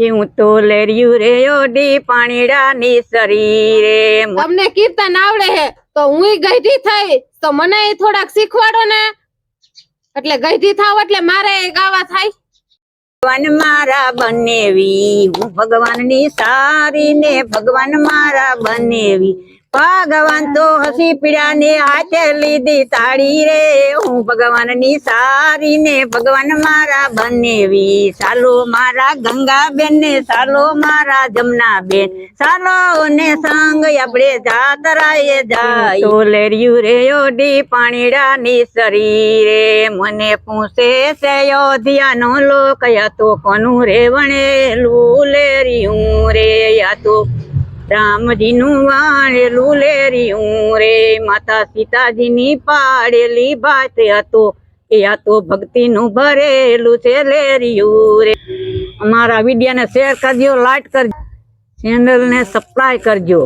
કે હું તો લેરિયું રે ઓડી પાણીડાની શરીરે. તમને કીર્તન આવડે હે તો હું ગઈઢી થઈ તો મને થોડાક શીખવાડો ને. એટલે ગઈઢી થાવ એટલે મારે ગાવા થાય. ભગવાન મારા બનેવી હું ભગવાનની સારી ને ભગવાન મારા બનેવી. ભગવાન તો હસી પીડા ને હાથે લીધી તાળી રે. હું ભગવાનની સારી ને ભગવાન મારા બનેવી સાલો મારા ગંગા બેન ને સાલો મારા જમના બેન સાલો ને સંગ આપણે જાતરાએ જાય. તો લેરિયું રે ઓડી પાણીડાની શરીરે. મને પૂછે છે અયોધ્યાનો લોક, યા તો કોનું રે વણેલું લેરિયું રે? યા તો રામજીનું વાણેલું લેરિયું રે. માતા સીતાજીની પાડેલી ભાત હતો. એ આ તો ભક્તિનું ભરેલું છે લેરિયું રે. અમારા વિડીયાને શેર કરજો, લાઈક કરજો, ચેનલને સબસ્ક્રાઈબ કરજો.